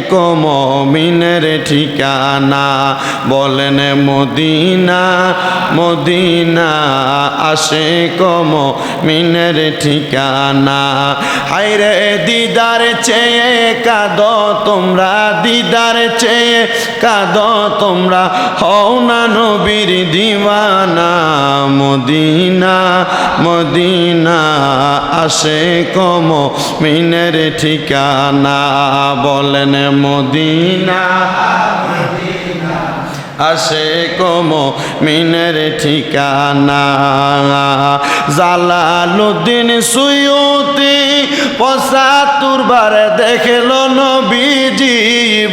কমিনের ঠিকানা, বলেন Medina Medina আসে কম মিনের ঠিকানা। হাইরে দিদার চেয়ে কাদ তোমরা, দিদার চেয়ে কাদ তোমরা, হও না নবীর দিওয়ানা। মদিনা মদিনা আসে কম মিনের ঠিকানা, বলেন মদিনা, আসে কম মিনের ঠিকানা। জালালুদ্দিন সুয়ুতি পঁচাত্তর বার দেখল নবীজি,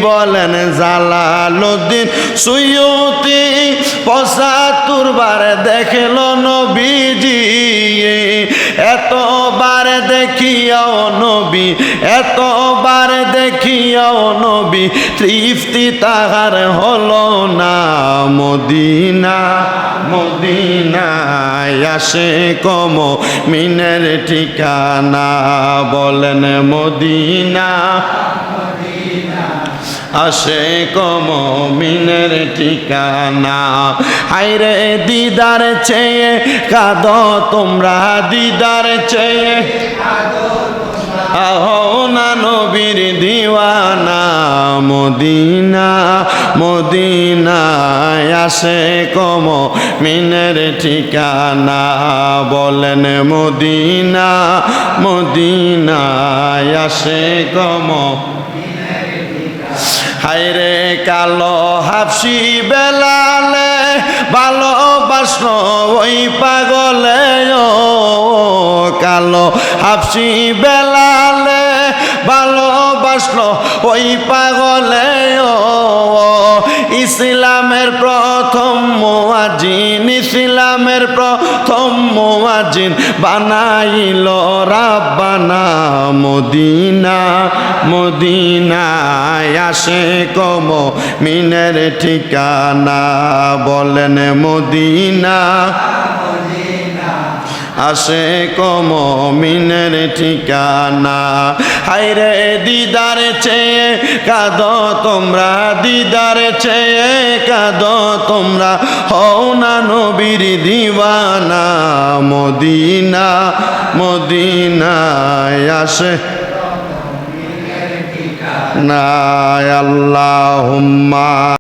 বলেন জালালুদ্দিন সুয়ুতি পঁচাত্তর বার দেখল নবীজি এতবার দেখিয়াও নবী, এতবার দেখিয়াও নবী, তৃপ্তি তাহার হল না মদিনা। মদিনায় আসে কম মিনের ঠিকানা, বলেন মদিনা। আসে কম মিনের ঠিকানা। হাইরে দিদার চেয়ে কাদ তোমরা দিদার চেয়ে। আহো না নবীর দিওয়ানা, মদিনা, মদিনায় আসে কম মিনের ঠিকানা। বলেন মদিনা, মদিনায় আসে কম হাইরে কালো হাফসি বেলালে ভালোবাসন ওই পাগলে, ও কালো হাফসি বেলালে ভালোবাসন ওই পাগলে, ও ইসলামের প্র ইসলামের প্রথম মোয়াজিন বানাইল রাব্বানা মদিনা। মদিনায় আসে কম মিনের ঠিকানা বলেন মদিনা। আসে কম মিনের ঠিকানা। হাইরে দিদার চেয়ে কাদ তোমরা, দিদার চেয়ে কাদ তোমরা। হও না নবীর দিওয়ানা, মদিনা, মদিনায় আসে। না আল্লাহুম্মা।